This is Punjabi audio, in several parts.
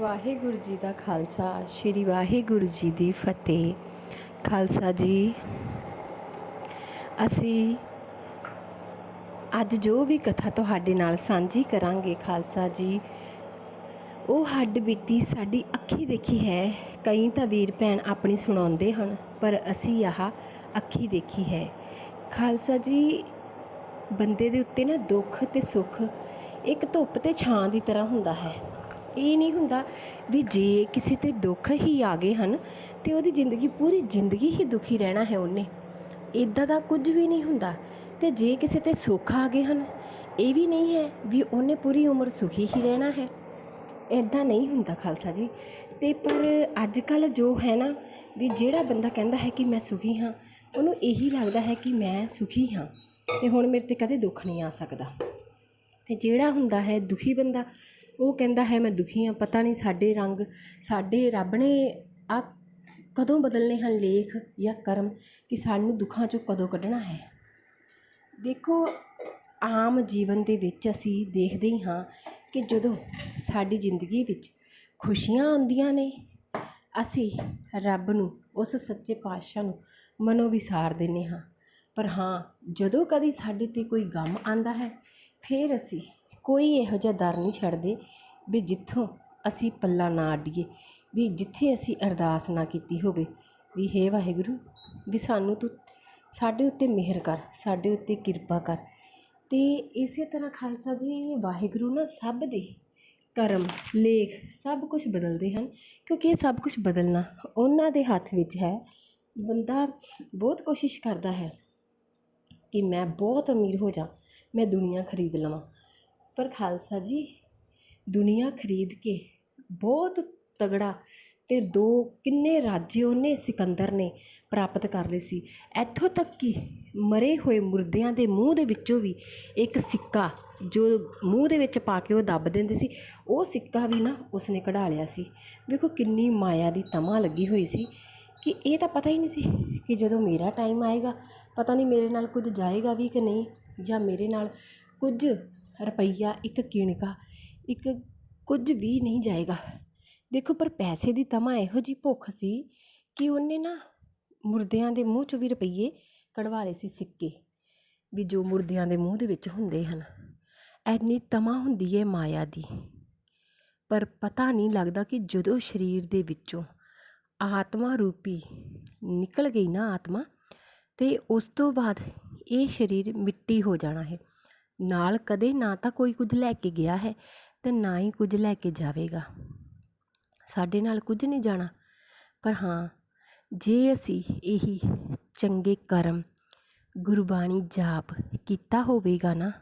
ਵਾਹਿਗੁਰੂ ਜੀ ਦਾ ਖਾਲਸਾ, ਸ੍ਰੀ ਵਾਹਿਗੁਰੂ ਜੀ ਦੀ ਫਤਿਹ। ਖਾਲਸਾ ਜੀ, ਅਸੀਂ ਅੱਜ ਜੋ ਵੀ ਕਥਾ ਤੁਹਾਡੇ ਨਾਲ ਸਾਂਝੀ ਕਰਾਂਗੇ ਖਾਲਸਾ ਜੀ, ਉਹ ਹੱਡ ਬੀਤੀ ਸਾਡੀ ਅੱਖੀ ਦੇਖੀ ਹੈ। ਕਈ ਤਾਂ ਵੀਰ ਭੈਣ ਆਪਣੀ ਸੁਣਾਉਂਦੇ ਹਨ, ਪਰ ਅਸੀਂ ਆਹ ਅੱਖੀ ਦੇਖੀ ਹੈ। ਖਾਲਸਾ ਜੀ, ਬੰਦੇ ਦੇ ਉੱਤੇ ਨਾ ਦੁੱਖ ਤੇ ਸੁੱਖ ਇੱਕ ਧੁੱਪ ਤੇ ਛਾਂ ਦੀ ਤਰ੍ਹਾਂ ਹੁੰਦਾ ਹੈ। ਇਹ ਨਹੀਂ ਹੁੰਦਾ ਵੀ ਜੇ ਕਿਸੇ ਤੇ ਦੁੱਖ ਹੀ ਆ ਗਏ ਹਨ, ਤੇ ਉਹਦੀ ਜ਼ਿੰਦਗੀ, ਪੂਰੀ ਜ਼ਿੰਦਗੀ ਹੀ ਦੁਖੀ ਰਹਿਣਾ ਹੈ ਉਹਨੇ। ਇੱਦਾਂ ਦਾ ਕੁਝ ਵੀ ਨਹੀਂ ਹੁੰਦਾ। ਅਤੇ ਜੇ ਕਿਸੇ ਤੇ ਸੁੱਖ ਆ ਗਏ ਹਨ, ਇਹ ਵੀ ਨਹੀਂ ਹੈ ਵੀ ਉਹਨੇ ਪੂਰੀ ਉਮਰ ਸੁਖੀ ਹੀ ਰਹਿਣਾ ਹੈ। ਇੱਦਾਂ ਨਹੀਂ ਹੁੰਦਾ, ਖਾਲਸਾ ਜੀ। ਅਤੇ ਪਰ ਅੱਜ ਕੱਲ੍ਹ ਜੋ ਹੈ ਨਾ, ਵੀ ਜਿਹੜਾ ਬੰਦਾ ਕਹਿੰਦਾ ਹੈ ਕਿ ਮੈਂ ਸੁਖੀ ਹਾਂ, ਉਹਨੂੰ ਇਹੀ ਲੱਗਦਾ ਹੈ ਕਿ ਮੈਂ ਸੁਖੀ ਹਾਂ ਅਤੇ ਹੁਣ ਮੇਰੇ ਤੇ ਕਦੇ ਦੁੱਖ ਨਹੀਂ ਆ ਸਕਦਾ। ਅਤੇ ਜਿਹੜਾ ਹੁੰਦਾ ਹੈ ਦੁਖੀ ਬੰਦਾ ਉਹ ਕਹਿੰਦਾ ਹੈ, ਮੈਂ ਦੁਖੀ ਹਾਂ, ਪਤਾ ਨਹੀਂ ਸਾਡੇ ਰੰਗ, ਸਾਡੇ ਰੱਬ ਨੇ ਆ ਕਦੋਂ ਬਦਲਨੇ ਹਨ ਲੇਖ ਜਾਂ ਕਰਮ ਕਿ ਸਾਨੂੰ ਦੁੱਖਾਂ ਚੋਂ ਕਦੋਂ ਕੱਢਣਾ ਹੈ? ਦੇਖੋ, ਆਮ ਜੀਵਨ ਦੇ ਵਿੱਚ ਅਸੀਂ ਦੇਖਦੇ ਹੀ ਹਾਂ ਕਿ ਜਦੋਂ ਸਾਡੀ ਜ਼ਿੰਦਗੀ ਵਿੱਚ ਖੁਸ਼ੀਆਂ ਆਉਂਦੀਆਂ ਨੇ, ਅਸੀਂ ਰੱਬ ਨੂੰ, ਉਸ ਸੱਚੇ ਪਾਤਸ਼ਾਹ ਨੂੰ ਮਨੋਂ ਵਿਸਾਰ ਦਿੰਦੇ ਹਾਂ। ਪਰ ਹਾਂ, ਜਦੋਂ ਕਦੀ ਸਾਡੇ ਤੇ ਕੋਈ ਗਮ ਆਂਦਾ ਹੈ, ਫਿਰ ਅਸੀਂ ਕੋਈ ਇਹੋ ਜਿਹਾ ਦਰ ਨਹੀਂ ਛੱਡਦੇ ਵੀ ਜਿੱਥੋਂ ਅਸੀਂ ਪੱਲਾ ਨਾ ਅੱਡੀਏ, ਵੀ ਜਿੱਥੇ ਅਸੀਂ ਅਰਦਾਸ ਨਾ ਕੀਤੀ ਹੋਵੇ, ਵੀ ਹੇ ਵਾਹਿਗੁਰੂ, ਵੀ ਸਾਨੂੰ ਤੂੰ ਸਾਡੇ ਉੱਤੇ ਮਿਹਰ ਕਰ, ਸਾਡੇ ਉੱਤੇ ਕਿਰਪਾ ਕਰ। ਅਤੇ ਇਸੇ ਤਰ੍ਹਾਂ ਖਾਲਸਾ ਜੀ, ਵਾਹਿਗੁਰੂ ਨਾ ਸਭ ਦੇ ਕਰਮ, ਲੇਖ ਸਭ ਕੁਝ ਬਦਲਦੇ ਹਨ, ਕਿਉਂਕਿ ਇਹ ਸਭ ਕੁਝ ਬਦਲਣਾ ਉਹਨਾਂ ਦੇ ਹੱਥ ਵਿੱਚ ਹੈ। ਬੰਦਾ ਬਹੁਤ ਕੋਸ਼ਿਸ਼ ਕਰਦਾ ਹੈ ਕਿ ਮੈਂ ਬਹੁਤ ਅਮੀਰ ਹੋ ਜਾ, ਮੈਂ ਦੁਨੀਆ ਖਰੀਦ ਲਵਾਂ। ਪਰ ਖਾਲਸਾ ਜੀ, ਦੁਨੀਆ ਖਰੀਦ ਕੇ ਬਹੁਤ ਤਗੜਾ ਅਤੇ ਦੋ ਕਿੰਨੇ ਰਾਜੇ ਉਹਨੇ ਸਿਕੰਦਰ ਨੇ ਪ੍ਰਾਪਤ ਕਰ ਲਏ ਸੀ। ਇੱਥੋਂ ਤੱਕ ਕਿ ਮਰੇ ਹੋਏ ਮੁਰਦਿਆਂ ਦੇ ਮੂੰਹ ਦੇ ਵਿੱਚੋਂ ਵੀ ਇੱਕ ਸਿੱਕਾ ਜੋ ਮੂੰਹ ਦੇ ਵਿੱਚ ਪਾ ਕੇ ਉਹ ਦੱਬ ਦਿੰਦੇ ਸੀ, ਉਹ ਸਿੱਕਾ ਵੀ ਨਾ ਉਸਨੇ ਕਢਾ ਲਿਆ ਸੀ। ਵੇਖੋ ਕਿੰਨੀ ਮਾਇਆ ਦੀ ਤਮਾ ਲੱਗੀ ਹੋਈ ਸੀ ਕਿ ਇਹ ਤਾਂ ਪਤਾ ਹੀ ਨਹੀਂ ਸੀ ਕਿ ਜਦੋਂ ਮੇਰਾ ਟਾਈਮ ਆਏਗਾ, ਪਤਾ ਨਹੀਂ ਮੇਰੇ ਨਾਲ ਕੁਝ ਜਾਏਗਾ ਵੀ ਕਿ ਨਹੀਂ ਜਾਂ ਮੇਰੇ ਨਾਲ ਕੁਝ ਰੁਪਈਆ ਇੱਕ ਕਿਣਕਾ ਇੱਕ ਕੁਝ ਵੀ ਨਹੀਂ ਜਾਏਗਾ। ਦੇਖੋ, ਪਰ ਪੈਸੇ ਦੀ ਤਮਾ ਇਹੋ ਜਿਹੀ ਭੁੱਖ ਸੀ ਕਿ ਉਹਨੇ ਨਾ ਮੁਰਦਿਆਂ ਦੇ ਮੂੰਹ 'ਚੋਂ ਵੀ ਰੁਪਈਏ ਕਢਵਾ ਲਏ ਸੀ ਸਿੱਕੇ। ਵੀ ਜੋ ਮੁਰਦਿਆਂ ਦੇ ਮੂੰਹ ਦੇ ਵਿੱਚ ਹੁੰਦੇ ਹਨ, ਇੰਨੀ ਤਮਾ ਹੁੰਦੀ ਹੈ ਮਾਇਆ ਦੀ। ਪਰ ਪਤਾ ਨਹੀਂ ਲੱਗਦਾ ਕਿ ਜਦੋਂ ਸਰੀਰ ਦੇ ਵਿੱਚੋਂ ਆਤਮਾ ਰੂਪੀ ਨਿਕਲ ਗਈ ਨਾ ਆਤਮਾ ਅਤੇ ਉਸ ਤੋਂ ਬਾਅਦ ਇਹ ਸਰੀਰ ਮਿੱਟੀ ਹੋ ਜਾਣਾ ਹੈ। ਨਾਲ ਕਦੇ ਨਾ ਤਾਂ ਕੋਈ ਕੁਝ ਲੈ ਕੇ ਗਿਆ ਹੈ ਅਤੇ ਨਾ ਹੀ ਕੁਝ ਲੈ ਕੇ ਜਾਵੇਗਾ। ਸਾਡੇ ਨਾਲ ਕੁਝ ਨਹੀਂ ਜਾਣਾ। ਪਰ ਹਾਂ, ਜੇ ਅਸੀਂ ਇਹੀ ਚੰਗੇ ਕਰਮ, ਗੁਰਬਾਣੀ ਜਾਪ ਕੀਤਾ ਹੋਵੇਗਾ ਨਾ,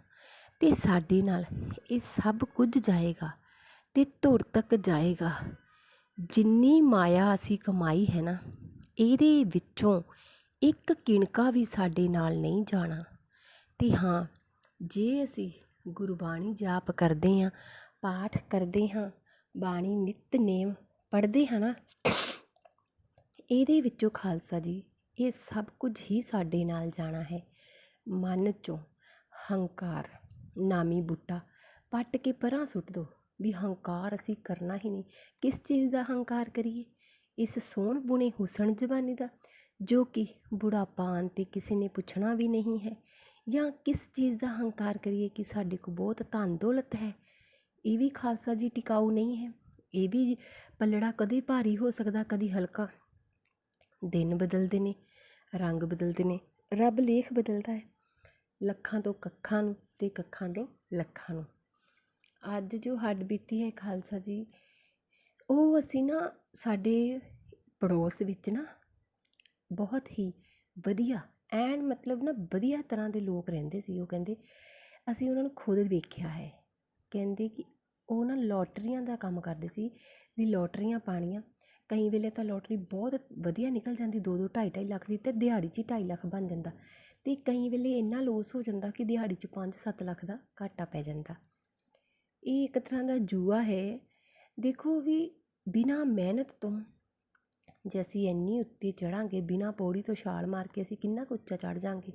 ਤੇ ਸਾਡੇ ਨਾਲ ਇਹ ਸਭ ਕੁਝ ਜਾਏਗਾ ਅਤੇ ਧੁਰ ਤੱਕ ਜਾਏਗਾ। ਜਿੰਨੀ ਮਾਇਆ ਅਸੀਂ ਕਮਾਈ ਹੈ ਨਾ, ਇਹਦੇ ਵਿੱਚੋਂ ਇੱਕ ਕਿਣਕਾ ਵੀ ਸਾਡੇ ਨਾਲ ਨਹੀਂ ਜਾਣਾ। ਅਤੇ ਹਾਂ ਜੇ ਅਸੀਂ ਗੁਰਬਾਣੀ ਜਾਪ ਕਰਦੇ ਹਾਂ, ਪਾਠ ਕਰਦੇ ਹਾਂ, ਬਾਣੀ ਨਿਤਨੇਮ ਪੜ੍ਹਦੇ ਹਾਂ ਨਾ, ਇਹਦੇ ਵਿੱਚੋਂ ਖਾਲਸਾ ਜੀ, ਇਹ ਸਭ ਕੁਝ ਹੀ ਸਾਡੇ ਨਾਲ ਜਾਣਾ ਹੈ। ਮਨ 'ਚੋਂ ਹੰਕਾਰ ਨਾਮੀ ਬੂਟਾ ਪੱਟ ਕੇ ਪਰਾਂ ਸੁੱਟ ਦੋ ਵੀ ਹੰਕਾਰ ਅਸੀਂ ਕਰਨਾ ਹੀ ਨਹੀਂ। ਕਿਸ ਚੀਜ਼ ਦਾ ਹੰਕਾਰ ਕਰੀਏ? ਇਸ ਸੋਹਣ ਬੁਣੇ ਹੁਸਨ ਜਵਾਨੀ ਦਾ, ਜੋ ਕਿ ਬੁਢਾਪਾ ਆਉਣ 'ਤੇ ਕਿਸੇ ਨੇ ਪੁੱਛਣਾ ਵੀ ਨਹੀਂ ਹੈ। ਜਾਂ ਕਿਸ ਚੀਜ਼ ਦਾ ਹੰਕਾਰ ਕਰੀਏ ਕਿ ਸਾਡੇ ਕੋਲ ਬਹੁਤ ਧਨ ਦੌਲਤ ਹੈ, ਇਹ ਵੀ ਖਾਲਸਾ ਜੀ ਟਿਕਾਊ ਨਹੀਂ ਹੈ। ਇਹ ਵੀ ਪੱਲੜਾ ਕਦੇ ਭਾਰੀ ਹੋ ਸਕਦਾ, ਕਦੀ ਹਲਕਾ। ਦਿਨ ਬਦਲਦੇ ਨੇ, ਰੰਗ ਬਦਲਦੇ ਨੇ, ਰੱਬ ਲੇਖ ਬਦਲਦਾ ਹੈ। ਲੱਖਾਂ ਤੋਂ ਕੱਖਾਂ ਨੂੰ ਤੇ ਕੱਖਾਂ ਤੋਂ ਲੱਖਾਂ ਨੂੰ। ਅੱਜ ਜੋ ਹੱਡ ਬੀਤੀ ਹੈ ਖਾਲਸਾ ਜੀ, ਉਹ ਅਸੀਂ ਨਾ ਸਾਡੇ ਪੜੋਸ ਵਿੱਚ ਨਾ ਬਹੁਤ ਹੀ ਵਧੀਆ ਐਨ ਮਤਲਬ ਨਾ ਵਧੀਆ ਤਰ੍ਹਾਂ ਦੇ ਲੋਕ ਰਹਿੰਦੇ ਸੀ, ਉਹ ਕਹਿੰਦੇ ਅਸੀਂ ਉਹਨਾਂ ਨੂੰ ਖੁਦ ਵੇਖਿਆ ਹੈ। ਕਹਿੰਦੇ ਕਿ ਉਹ ਨਾ ਲੋਟਰੀਆਂ ਦਾ ਕੰਮ ਕਰਦੇ ਸੀ, ਵੀ ਲੋਟਰੀਆਂ ਪਾਉਣੀਆਂ। ਕਈ ਵੇਲੇ ਤਾਂ ਲੋਟਰੀ ਬਹੁਤ ਵਧੀਆ ਨਿਕਲ ਜਾਂਦੀ ਦੋ ਦੋ ਢਾਈ ਢਾਈ ਲੱਖ ਦੀ ਅਤੇ ਦਿਹਾੜੀ 'ਚ ਹੀ ਢਾਈ ਲੱਖ ਬਣ ਜਾਂਦਾ। ਅਤੇ ਕਈ ਵੇਲੇ ਇੰਨਾ ਲੋਸ ਹੋ ਜਾਂਦਾ ਕਿ ਦਿਹਾੜੀ 'ਚ 5-7 ਲੱਖ ਦਾ ਘਾਟਾ ਪੈ ਜਾਂਦਾ। ਇਹ ਇੱਕ ਤਰ੍ਹਾਂ ਦਾ ਜੂਆ ਹੈ। ਦੇਖੋ ਵੀ ਬਿਨਾਂ ਮਿਹਨਤ ਤੋਂ ਜੇ ਅਸੀਂ ਇੰਨੀ ਉੱਤੇ ਚੜਾਂਗੇ, ਬਿਨਾਂ ਪੌੜੀ ਤੋਂ ਛਾਲ ਮਾਰ ਕੇ ਅਸੀਂ ਕਿੰਨਾ ਕੁ ਉੱਚਾ ਚੜ੍ਹ ਜਾਂਗੇ।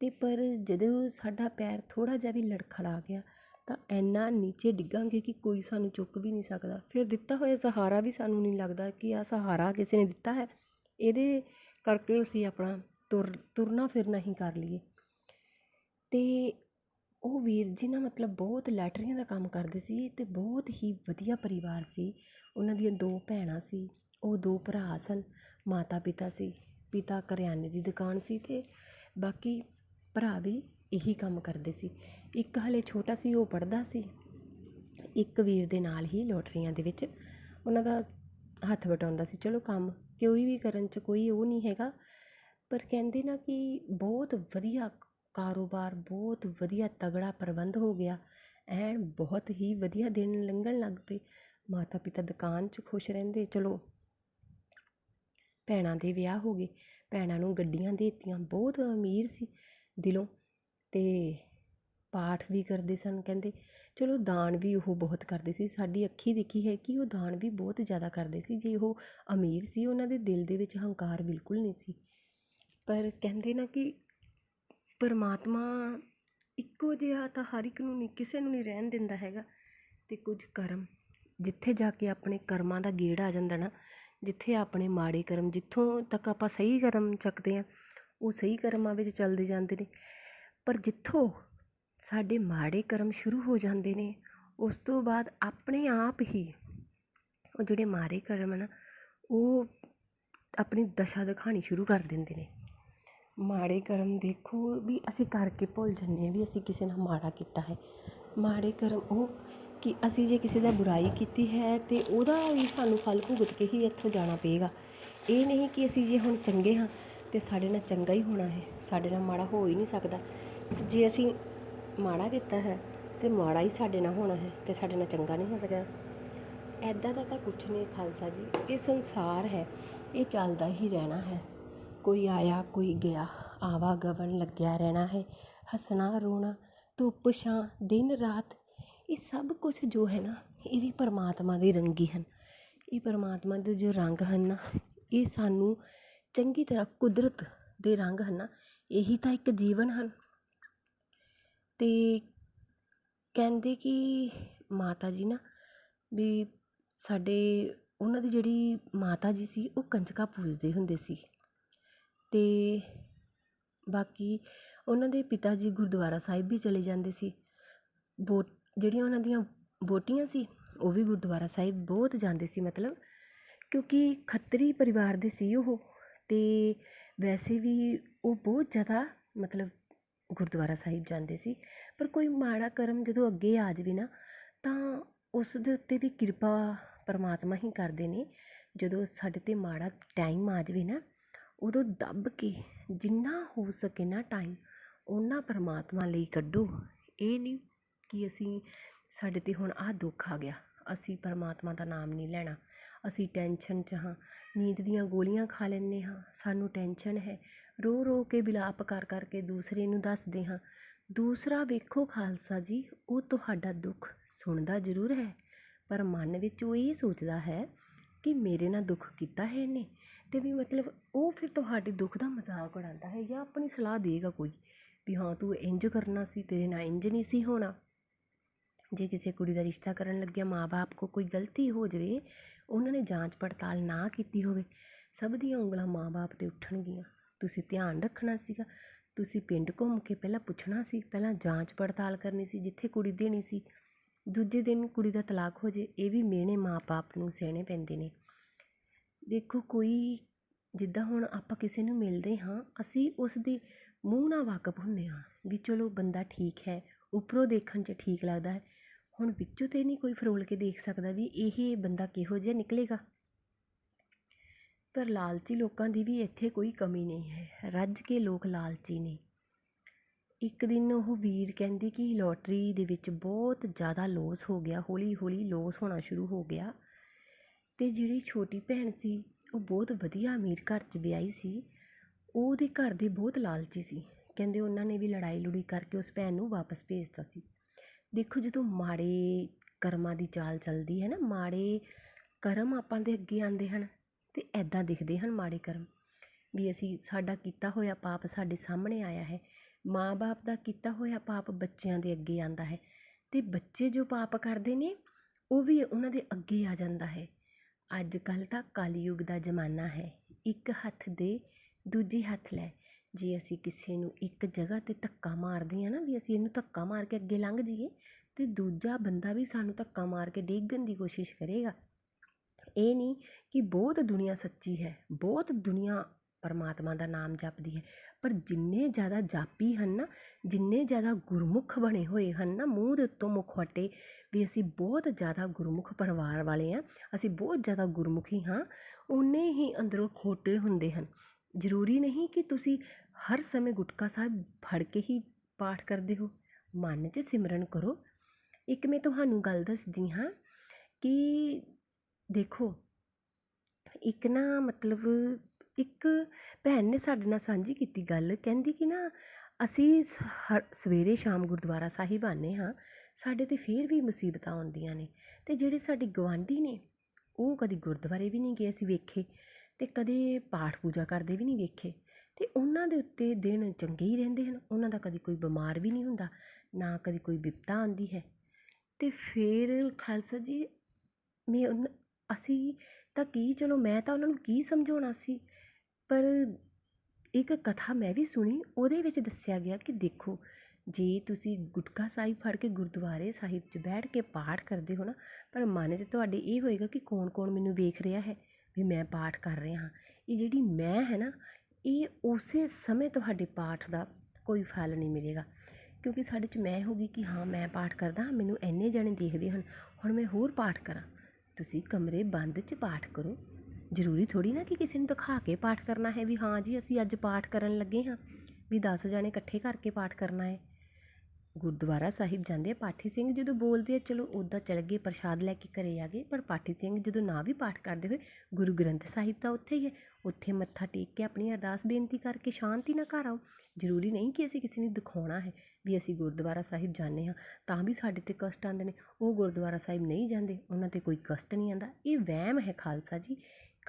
ਅਤੇ ਪਰ ਜਦੋਂ ਸਾਡਾ ਪੈਰ ਥੋੜ੍ਹਾ ਜਿਹਾ ਵੀ ਲੜਖੜਾ ਗਿਆ, ਤਾਂ ਇੰਨਾ ਨੀਚੇ ਡਿੱਗਾਂਗੇ ਕਿ ਕੋਈ ਸਾਨੂੰ ਚੁੱਕ ਵੀ ਨਹੀਂ ਸਕਦਾ। ਫਿਰ ਦਿੱਤਾ ਹੋਇਆ ਸਹਾਰਾ ਵੀ ਸਾਨੂੰ ਨਹੀਂ ਲੱਗਦਾ ਕਿ ਆਹ ਸਹਾਰਾ ਕਿਸੇ ਨੇ ਦਿੱਤਾ ਹੈ। ਇਹਦੇ ਕਰਕੇ ਅਸੀਂ ਆਪਣਾ ਤੁਰ, ਤੁਰਨਾ ਫਿਰਨਾ ਹੀ ਕਰ ਲਈਏ। ਅਤੇ ਉਹ ਵੀਰ ਜੀ ਨਾ ਮਤਲਬ ਬਹੁਤ ਲੈਟਰੀਆਂ ਦਾ ਕੰਮ ਕਰਦੇ ਸੀ ਅਤੇ ਬਹੁਤ ਹੀ ਵਧੀਆ ਪਰਿਵਾਰ ਸੀ, ਉਹਨਾਂ ਦੀਆਂ ਦੋ ਭੈਣਾਂ ਸੀ। ਉਹ ਦੋ ਭਰਾ ਸਨ ਮਾਤਾ ਪਿਤਾ ਸੀ, ਪਿਤਾ ਕਰਿਆਨੇ ਦੀ ਦੁਕਾਨ ਸੀ ਅਤੇ ਬਾਕੀ ਭਰਾ ਵੀ ਇਹੀ ਕੰਮ ਕਰਦੇ ਸੀ। ਇੱਕ ਹਾਲੇ ਛੋਟਾ ਸੀ, ਉਹ ਪੜ੍ਹਦਾ ਸੀ। ਇੱਕ ਵੀਰ ਦੇ ਨਾਲ ਹੀ ਲੋਟਰੀਆਂ ਦੇ ਵਿੱਚ ਉਹਨਾਂ ਦਾ ਹੱਥ ਵਟਾਉਂਦਾ ਸੀ, ਚਲੋ ਕੰਮ ਕੋਈ ਵੀ ਕਰਨ 'ਚ ਕੋਈ ਉਹ ਨਹੀਂ ਹੈਗਾ। ਪਰ ਕਹਿੰਦੇ ਨਾ ਕਿ ਬਹੁਤ ਵਧੀਆ ਕਾਰੋਬਾਰ, ਬਹੁਤ ਵਧੀਆ ਤਗੜਾ ਪ੍ਰਬੰਧ ਹੋ ਗਿਆ। ਐਨ ਬਹੁਤ ਹੀ ਵਧੀਆ ਦਿਨ ਲੰਘਣ ਲੱਗ ਪਏ। ਮਾਤਾ ਪਿਤਾ ਦੁਕਾਨ 'ਚ ਖੁਸ਼ ਰਹਿੰਦੇ, ਚਲੋ ਭੈਣਾਂ ਦੇ ਵਿਆਹ ਹੋ ਗਏ। ਭੈਣਾਂ ਨੂੰ ਗੱਡੀਆਂ ਦੇ ਦਿੱਤੀਆਂ। ਬਹੁਤ ਅਮੀਰ ਸੀ ਦਿਲੋਂ ਅਤੇ ਪਾਠ ਵੀ ਕਰਦੇ ਸਨ ਕਹਿੰਦੇ। ਚਲੋ ਦਾਨ ਵੀ ਉਹ ਬਹੁਤ ਕਰਦੇ ਸੀ। ਸਾਡੀ ਅੱਖੀ ਦੇਖੀ ਹੈ ਕਿ ਉਹ ਦਾਨ ਵੀ ਬਹੁਤ ਜ਼ਿਆਦਾ ਕਰਦੇ ਸੀ। ਜੇ ਉਹ ਅਮੀਰ ਸੀ, ਉਹਨਾਂ ਦੇ ਦਿਲ ਦੇ ਵਿੱਚ ਹੰਕਾਰ ਬਿਲਕੁਲ ਨਹੀਂ ਸੀ। ਪਰ ਕਹਿੰਦੇ ਨਾ ਕਿ ਪਰਮਾਤਮਾ ਇੱਕੋ ਜਿਹਾ ਤਾਂ ਹਰ ਇੱਕ ਨੂੰ ਨਹੀਂ, ਕਿਸੇ ਨੂੰ ਨਹੀਂ ਰਹਿਣ ਦਿੰਦਾ ਹੈਗਾ। ਅਤੇ ਕੁਝ ਕਰਮ, ਜਿੱਥੇ ਜਾ ਕੇ ਆਪਣੇ ਕਰਮਾਂ ਦਾ ਗੇੜ ਆ ਜਾਂਦਾ ਨਾ ਜਿੱਥੇ ਆਪਣੇ ਮਾੜੇ ਕਰਮ, ਜਿੱਥੋਂ ਤੱਕ ਆਪਾਂ ਸਹੀ ਕਰਮ ਚੱਕਦੇ ਹਾਂ, ਉਹ ਸਹੀ ਕਰਮਾਂ ਵਿੱਚ ਚੱਲਦੇ ਜਾਂਦੇ ਨੇ। ਪਰ ਜਿੱਥੋਂ ਸਾਡੇ ਮਾੜੇ ਕਰਮ ਸ਼ੁਰੂ ਹੋ ਜਾਂਦੇ ਨੇ, ਉਸ ਤੋਂ ਬਾਅਦ ਆਪਣੇ ਆਪ ਹੀ ਉਹ ਜਿਹੜੇ ਮਾੜੇ ਕਰਮ ਨਾ, ਉਹ ਆਪਣੀ ਦਸ਼ਾ ਦਿਖਾਣੀ ਸ਼ੁਰੂ ਕਰ ਦਿੰਦੇ ਨੇ। ਮਾੜੇ ਕਰਮ ਦੇਖੋ ਵੀ ਅਸੀਂ ਕਰਕੇ ਭੁੱਲ ਜਾਂਦੇ ਹਾਂ ਵੀ ਅਸੀਂ ਕਿਸੇ ਨਾਲ ਮਾੜਾ ਕੀਤਾ ਹੈ। ਮਾੜੇ ਕਰਮ ਉਹ ਕਿ ਅਸੀਂ ਜੇ ਕਿਸੇ ਦਾ ਬੁਰਾਈ ਕੀਤੀ ਹੈ ਤੇ ਉਹਦਾ ਵੀ ਸਾਨੂੰ ਫਲ ਭੁਗਤ ਕੇ ਹੀ ਇੱਥੋਂ ਜਾਣਾ ਪਏਗਾ। ਇਹ ਨਹੀਂ ਕਿ ਅਸੀਂ ਜੇ ਹੁਣ ਚੰਗੇ ਹਾਂ ਤੇ ਸਾਡੇ ਨਾਲ ਚੰਗਾ ਹੀ ਹੋਣਾ ਹੈ, ਸਾਡੇ ਨਾਲ ਮਾੜਾ ਹੋ ਹੀ ਨਹੀਂ ਸਕਦਾ। ਜੇ ਅਸੀਂ ਮਾੜਾ ਕੀਤਾ ਹੈ ਤੇ ਮਾੜਾ ਹੀ ਸਾਡੇ ਨਾਲ ਹੋਣਾ ਹੈ ਤੇ ਸਾਡੇ ਨਾਲ ਚੰਗਾ ਨਹੀਂ ਹੋ ਸਕਦਾ ਇੱਦਾਂ ਦਾ ਤਾਂ ਕੁਛ ਨਹੀਂ ਖਾਲਸਾ ਜੀ, ਇਹ ਸੰਸਾਰ ਹੈ, ਇਹ ਚੱਲਦਾ ਹੀ ਰਹਿਣਾ ਹੈ। ਕੋਈ ਆਇਆ, ਕੋਈ ਗਿਆ ਆਵਾ ਆਵਾਗਮਨ ਲੱਗਿਆ ਰਹਿਣਾ ਹੈ। ਹੱਸਣਾ, ਰੋਣਾ, ਧੁੱਪ, ਛਾਂ, ਦਿਨ, ਰਾਤ ਇਹ ਸਭ ਕੁਝ ਜੋ ਹੈ ਨਾ, ਇਹ ਵੀ ਪਰਮਾਤਮਾ ਦੇ ਰੰਗੀ ਹਨ। ਇਹ ਪਰਮਾਤਮਾ ਦੇ ਜੋ ਰੰਗ ਹਨ ਨਾ, ਇਹ ਸਾਨੂੰ ਚੰਗੀ ਤਰ੍ਹਾਂ ਕੁਦਰਤ ਦੇ ਰੰਗ ਹਨ ਨਾ, ਇਹੀ ਤਾਂ ਇੱਕ ਜੀਵਨ ਹਨ। ਅਤੇ ਕਹਿੰਦੇ ਕਿ ਮਾਤਾ ਜੀ ਨਾ, ਵੀ ਸਾਡੇ, ਉਹਨਾਂ ਦੀ ਜਿਹੜੀ ਮਾਤਾ ਜੀ ਸੀ, ਉਹ ਕੰਜਕਾਂ ਪੂਜਦੇ ਹੁੰਦੇ ਸੀ। ਅਤੇ ਬਾਕੀ ਉਹਨਾਂ ਦੇ ਪਿਤਾ ਜੀ ਗੁਰਦੁਆਰਾ ਸਾਹਿਬ ਵੀ ਚਲੇ ਜਾਂਦੇ ਸੀ। ਬੋ ਜਿਹੜੀਆਂ ਉਹਨਾਂ ਦੀਆਂ ਵੋਟੀਆਂ ਸੀ, ਉਹ ਵੀ ਗੁਰਦੁਆਰਾ ਸਾਹਿਬ ਬਹੁਤ ਜਾਂਦੇ ਸੀ ਮਤਲਬ, ਕਿਉਂਕਿ ਖੱਤਰੀ ਪਰਿਵਾਰ ਦੇ ਸੀ ਉਹ ਅਤੇ ਵੈਸੇ ਵੀ ਉਹ ਬਹੁਤ ਜ਼ਿਆਦਾ ਮਤਲਬ ਗੁਰਦੁਆਰਾ ਸਾਹਿਬ ਜਾਂਦੇ ਸੀ। ਪਰ ਕੋਈ ਮਾੜਾ ਕਰਮ ਜਦੋਂ ਅੱਗੇ ਆ ਜਾਵੇ ਨਾ, ਤਾਂ ਉਸ ਦੇ ਉੱਤੇ ਵੀ ਕਿਰਪਾ ਪਰਮਾਤਮਾ ਹੀ ਕਰਦੇ ਨੇ। ਜਦੋਂ ਸਾਡੇ 'ਤੇ ਮਾੜਾ ਟਾਈਮ ਆ ਜਾਵੇ ਨਾ, ਉਦੋਂ ਦੱਬ ਕੇ ਜਿੰਨਾ ਹੋ ਸਕੇ ਨਾ ਟਾਈਮ ਉਹਨਾਂ ਪਰਮਾਤਮਾ ਲਈ ਕੱਢੋ। ਇਹ ਨਹੀਂ ਕਿ ਅਸੀਂ, ਸਾਡੇ 'ਤੇ ਹੁਣ ਆਹ ਦੁੱਖ ਆ ਗਿਆ। ਅਸੀਂ ਪਰਮਾਤਮਾ ਦਾ ਨਾਮ ਨਹੀਂ ਲੈਣਾ। ਅਸੀਂ ਟੈਨਸ਼ਨ 'ਚ ਹਾਂ। ਨੀਂਦ ਦੀਆਂ ਗੋਲੀਆਂ ਖਾ ਲੈਂਦੇ ਹਾਂ। ਸਾਨੂੰ ਟੈਨਸ਼ਨ ਹੈ। ਰੋ ਰੋ ਕੇ ਵਿਲਾਪ ਕਰ, ਕਰਕੇ ਦੂਸਰੇ ਨੂੰ ਦੱਸਦੇ ਹਾਂ। ਦੂਸਰਾ ਵੇਖੋ ਖਾਲਸਾ ਜੀ, ਉਹ ਤੁਹਾਡਾ ਦੁੱਖ ਸੁਣਦਾ ਜ਼ਰੂਰ ਹੈ। ਪਰ ਮਨ ਵਿੱਚ ਉਹ ਇਹ ਸੋਚਦਾ ਹੈ ਕਿ ਮੇਰੇ ਨਾਲ ਦੁੱਖ ਕੀਤਾ ਹੈ ਇਹਨੇ। ਅਤੇ ਵੀ ਮਤਲਬ ਉਹ ਫਿਰ ਤੁਹਾਡੇ ਦੁੱਖ ਦਾ ਮਜ਼ਾਕ ਉਡਾਉਂਦਾ ਹੈ ਜਾਂ ਆਪਣੀ ਸਲਾਹ ਦੇਗਾ ਕੋਈ। ਵੀ ਹਾਂ, ਤੂੰ ਇੰਝ ਕਰਨਾ ਸੀ, ਤੇਰੇ ਨਾਲ ਇੰਝ ਨਹੀਂ ਸੀ ਹੋਣਾ। ਜੇ ਕਿਸੇ ਕੁੜੀ ਦਾ ਰਿਸ਼ਤਾ ਕਰਨ ਲੱਗਿਆ, ਮਾਂ-ਬਾਪ ਕੋਲ ਕੋਈ ਗਲਤੀ ਹੋ ਜਾਵੇ, ਉਹਨਾਂ ਨੇ ਜਾਂਚ ਪੜਤਾਲ ਨਾ ਕੀਤੀ ਹੋਵੇ, ਸਭ ਦੀਆਂ ਉਂਗਲਾਂ ਮਾਂ-ਬਾਪ 'ਤੇ ਉੱਠਣਗੀਆਂ। ਤੁਸੀਂ ਧਿਆਨ ਰੱਖਣਾ ਸੀਗਾ। ਤੁਸੀਂ ਪਿੰਡ ਘੁੰਮ ਕੇ ਪਹਿਲਾਂ ਪੁੱਛਣਾ ਸੀ, ਪਹਿਲਾਂ ਜਾਂਚ ਪੜਤਾਲ ਕਰਨੀ ਸੀ, ਜਿੱਥੇ ਕੁੜੀ ਦੇਣੀ ਸੀ। ਦੂਜੇ ਦਿਨ ਕੁੜੀ ਦਾ ਤਲਾਕ ਹੋ ਜੇ, ਇਹ ਵੀ ਮਿਹਣੇ ਮਾਂ-ਬਾਪ ਨੂੰ ਸਹਿਣੇ ਪੈਂਦੇ ਨੇ। ਦੇਖੋ, ਕੋਈ, ਜਿੱਦਾਂ ਹੁਣ ਆਪਾਂ ਕਿਸੇ ਨੂੰ ਮਿਲਦੇ ਹਾਂ, ਅਸੀਂ ਉਸ ਦੇ ਮੂੰਹ ਨਾਲ ਵਾਕਫ ਹੁੰਦੇ ਹਾਂ ਵੀ ਚਲੋ ਬੰਦਾ ਠੀਕ ਹੈ, ਉੱਪਰੋਂ ਦੇਖਣ 'ਚ ਠੀਕ ਲੱਗਦਾ ਹੈ। ਹੁਣ ਵਿੱਚੋਂ ਤੇ ਨਹੀਂ ਕੋਈ ਫਰੋਲ ਕੇ ਦੇਖ ਸਕਦਾ ਵੀ ਇਹ ਬੰਦਾ ਕਿਹੋ ਜਿਹਾ ਨਿਕਲੇਗਾ। ਪਰ ਲਾਲਚੀ ਲੋਕਾਂ ਦੀ ਵੀ ਇੱਥੇ ਕੋਈ ਕਮੀ ਨਹੀਂ ਹੈ। ਰੱਜ ਕੇ ਲੋਕ ਲਾਲਚੀ ਨੇ। ਇੱਕ ਦਿਨ ਉਹ ਵੀਰ ਕਹਿੰਦੇ ਕਿ ਲੋਟਰੀ ਦੇ ਵਿੱਚ ਬਹੁਤ ਜ਼ਿਆਦਾ ਲੋਸ ਹੋ ਗਿਆ ਹੌਲੀ ਹੌਲੀ ਲੋਸ ਹੋਣਾ ਸ਼ੁਰੂ ਹੋ ਗਿਆ। ਅਤੇ ਜਿਹੜੀ ਛੋਟੀ ਭੈਣ ਸੀ, ਉਹ ਬਹੁਤ ਵਧੀਆ ਅਮੀਰ ਘਰ 'ਚ ਵਿਆਹੀ ਸੀ। ਉਹਦੇ ਘਰ ਦੇ ਬਹੁਤ ਲਾਲਚੀ ਸੀ। ਕਹਿੰਦੇ ਉਹਨਾਂ ਨੇ ਵੀ ਲੜਾਈ ਲੜੂਈ ਕਰਕੇ ਉਸ ਭੈਣ ਨੂੰ ਵਾਪਸ ਭੇਜਤਾ ਸੀ। ਦੇਖੋ ਜਦੋਂ ਮਾੜੇ ਕਰਮਾਂ ਦੀ ਚਾਲ ਚੱਲਦੀ ਹੈ ਨਾ, ਮਾੜੇ ਕਰਮ ਆਪਾਂ ਦੇ ਅੱਗੇ ਆਉਂਦੇ ਹਨ ਅਤੇ ਇੱਦਾਂ ਦਿਖਦੇ ਹਨ ਮਾੜੇ ਕਰਮ ਵੀ ਅਸੀਂ ਸਾਡਾ ਕੀਤਾ ਹੋਇਆ ਪਾਪ ਸਾਡੇ ਸਾਹਮਣੇ ਆਇਆ ਹੈ, ਮਾਂ-ਬਾਪ ਦਾ ਕੀਤਾ ਹੋਇਆ ਪਾਪ ਬੱਚਿਆਂ ਦੇ ਅੱਗੇ ਆਉਂਦਾ ਹੈ ਅਤੇ ਬੱਚੇ ਜੋ ਪਾਪ ਕਰਦੇ ਨੇ, ਉਹ ਵੀ ਉਹਨਾਂ ਦੇ ਅੱਗੇ ਆ ਜਾਂਦਾ ਹੈ। ਅੱਜ ਕੱਲ੍ਹ ਤਾਂ ਕਲਯੁੱਗ ਦਾ ਜ਼ਮਾਨਾ ਹੈ, ਇੱਕ ਹੱਥ ਦੇ ਦੂਜੇ ਹੱਥ ਲੈ। ਜੇ ਅਸੀਂ ਕਿਸੇ ਨੂੰ ਇੱਕ ਜਗ੍ਹਾ 'ਤੇ ਧੱਕਾ ਮਾਰਦੇ ਹਾਂ ਨਾ ਵੀ ਅਸੀਂ ਇਹਨੂੰ ਧੱਕਾ ਮਾਰ ਕੇ ਅੱਗੇ ਲੰਘ ਜਾਈਏ ਅਤੇ ਦੂਜਾ ਬੰਦਾ ਵੀ ਸਾਨੂੰ ਧੱਕਾ ਮਾਰ ਕੇ ਡੇਗਣ ਦੀ ਕੋਸ਼ਿਸ਼ ਕਰੇਗਾ। ਇਹ ਨਹੀਂ ਕਿ ਬਹੁਤ ਦੁਨੀਆ ਸੱਚੀ ਹੈ, ਬਹੁਤ ਦੁਨੀਆ ਪਰਮਾਤਮਾ ਦਾ ਨਾਮ ਜਪਦੀ ਹੈ, ਪਰ ਜਿੰਨੇ ਜ਼ਿਆਦਾ ਜਾਪੀ ਹਨ ਨਾ, ਜਿੰਨੇ ਜ਼ਿਆਦਾ ਗੁਰਮੁਖ ਬਣੇ ਹੋਏ ਹਨ ਨਾ, ਮੂੰਹ ਦੇ ਉੱਤੋਂ ਮੁਖੌਟੇ ਵੀ ਅਸੀਂ ਬਹੁਤ ਜ਼ਿਆਦਾ ਗੁਰਮੁਖ ਪਰਿਵਾਰ ਵਾਲੇ ਹਾਂ, ਅਸੀਂ ਬਹੁਤ ਜ਼ਿਆਦਾ ਗੁਰਮੁਖੀ ਹਾਂ ਉਨੇ ਹੀ ਅੰਦਰੋਂ ਖੋਟੇ ਹੁੰਦੇ ਹਨ। ਜ਼ਰੂਰੀ ਨਹੀਂ ਕਿ ਤੁਸੀਂ ਹਰ ਸਮੇਂ ਗੁਟਕਾ ਸਾਹਿਬ ਫੜ ਕੇ ਹੀ ਪਾਠ ਕਰਦੇ ਹੋ। ਮਨ 'ਚ ਸਿਮਰਨ ਕਰੋ। ਇੱਕ ਮੈਂ ਤੁਹਾਨੂੰ ਗੱਲ ਦੱਸਦੀ ਹਾਂ ਕਿ ਦੇਖੋ, ਇੱਕ ਨਾ ਮਤਲਬ ਇੱਕ ਭੈਣ ਨੇ ਸਾਡੇ ਨਾਲ ਸਾਂਝੀ ਕੀਤੀ ਗੱਲ। ਕਹਿੰਦੀ ਕਿ ਨਾ ਅਸੀਂ ਸ- ਹਰ ਸਵੇਰੇ ਸ਼ਾਮ ਗੁਰਦੁਆਰਾ ਸਾਹਿਬ ਆਉਂਦੇ ਹਾਂ, ਸਾਡੇ 'ਤੇ ਫਿਰ ਵੀ ਮੁਸੀਬਤਾਂ ਆਉਂਦੀਆਂ ਨੇ। ਅਤੇ ਜਿਹੜੇ ਸਾਡੇ ਗਵਾਂਢੀ ਨੇ, ਉਹ ਕਦੀ ਗੁਰਦੁਆਰੇ ਵੀ ਨਹੀਂ ਗਏ ਅਸੀਂ ਵੇਖੇ। ਅਤੇ ਕਦੇ ਪਾਠ ਪੂਜਾ ਕਰਦੇ ਵੀ ਨਹੀਂ ਵੇਖੇ। ਅਤੇ ਉਹਨਾਂ ਦੇ ਉੱਤੇ ਦਿਨ ਚੰਗੇ ਹੀ ਰਹਿੰਦੇ ਹਨ। ਉਹਨਾਂ ਦਾ ਕਦੇ ਕੋਈ ਬਿਮਾਰ ਵੀ ਨਹੀਂ ਹੁੰਦਾ, ਨਾ ਕਦੇ ਕੋਈ ਬਿਪਤਾ ਆਉਂਦੀ ਹੈ। ਅਤੇ ਫਿਰ ਖਾਲਸਾ ਜੀ, ਮੈਂ ਉਨ, ਅਸੀਂ ਤਾਂ ਕੀ, ਚਲੋ ਮੈਂ ਤਾਂ ਉਹਨਾਂ ਨੂੰ ਕੀ ਸਮਝਾਉਣਾ ਸੀ, ਪਰ ਇੱਕ ਕਥਾ ਮੈਂ ਵੀ ਸੁਣੀ, ਉਹਦੇ ਵਿੱਚ ਦੱਸਿਆ ਗਿਆ ਕਿ ਦੇਖੋ, ਜੇ ਤੁਸੀਂ ਗੁਟਕਾ ਸਾਹਿਬ ਫੜ ਕੇ ਗੁਰਦੁਆਰੇ ਸਾਹਿਬ 'ਚ ਬੈਠ ਕੇ ਪਾਠ ਕਰਦੇ ਹੋ ਨਾ, ਪਰ ਮਨ 'ਚ ਤੁਹਾਡੇ ਇਹ ਹੋਏਗਾ ਕਿ ਕੌਣ ਕੌਣ ਮੈਨੂੰ ਵੇਖ ਰਿਹਾ ਹੈ। ਵੀ ਮੈਂ ਪਾਠ ਕਰ ਰਿਹਾ ਹਾਂ। ਇਹ ਜਿਹੜੀ ਮੈਂ ਹੈ ਨਾ ਇਹ ਉਸੇ ਸਮੇਂ ਤੁਹਾਡੇ ਪਾਠ ਦਾ ਕੋਈ ਫਲ ਨਹੀਂ ਮਿਲੇਗਾ। ਕਿਉਂਕਿ ਸਾਡੇ 'ਚ ਮੈਂ ਹੋ ਗਈ ਕਿ ਹਾਂ ਮੈਂ ਪਾਠ ਕਰਦਾ ਹਾਂ, ਮੈਨੂੰ ਇੰਨੇ ਜਣੇ ਦੇਖਦੇ ਹਨ ਹੁਣ ਮੈਂ ਹੋਰ ਪਾਠ ਕਰਾਂ। ਤੁਸੀਂ ਕਮਰੇ ਬੰਦ 'ਚ ਪਾਠ ਕਰੋ। ਜ਼ਰੂਰੀ ਥੋੜ੍ਹੀ ਨਾ ਕਿ ਕਿਸੇ ਨੂੰ ਦਿਖਾ ਕੇ ਪਾਠ ਕਰਨਾ ਹੈ ਵੀ ਹਾਂ ਜੀ ਅਸੀਂ ਅੱਜ ਪਾਠ ਕਰਨ ਲੱਗੇ ਹਾਂ ਵੀ ਦਸ ਜਣੇ ਇਕੱਠੇ ਕਰਕੇ ਪਾਠ ਕਰਨਾ ਹੈ। ਗੁਰਦੁਆਰਾ ਸਾਹਿਬ ਜਾਂਦੇ ਆ, ਪਾਠੀ ਸਿੰਘ ਜਦੋਂ ਬੋਲਦੇ ਆ, ਚਲੋ ਉੱਦਾਂ ਚਲ ਗਏ, ਪ੍ਰਸ਼ਾਦ ਲੈ ਕੇ ਘਰੇ ਆ ਗਏ, ਪਰ ਪਾਠੀ ਸਿੰਘ ਜਦੋਂ ਨਾ ਵੀ ਪਾਠ ਕਰਦੇ ਹੋਏ, ਗੁਰੂ ਗ੍ਰੰਥ ਸਾਹਿਬ ਤਾਂ ਉੱਥੇ ਹੀ ਹੈ। ਉੱਥੇ ਮੱਥਾ ਟੇਕ ਕੇ ਆਪਣੀ ਅਰਦਾਸ ਬੇਨਤੀ ਕਰਕੇ ਸ਼ਾਂਤੀ ਨਾਲ ਘਰ ਆਓ। ਜ਼ਰੂਰੀ ਨਹੀਂ ਕਿ ਅਸੀਂ ਕਿਸੇ ਨੂੰ ਦਿਖਾਉਣਾ ਹੈ ਵੀ ਅਸੀਂ ਗੁਰਦੁਆਰਾ ਸਾਹਿਬ ਜਾਂਦੇ ਹਾਂ, ਤਾਂ ਵੀ ਸਾਡੇ 'ਤੇ ਕਸ਼ਟ ਆਉਂਦੇ ਨੇ। ਉਹ ਗੁਰਦੁਆਰਾ ਸਾਹਿਬ ਨਹੀਂ ਜਾਂਦੇ, ਉਹਨਾਂ 'ਤੇ ਕੋਈ ਕਸ਼ਟ ਨਹੀਂ ਆਉਂਦਾ। ਇਹ ਵਹਿਮ ਹੈ ਖਾਲਸਾ ਜੀ।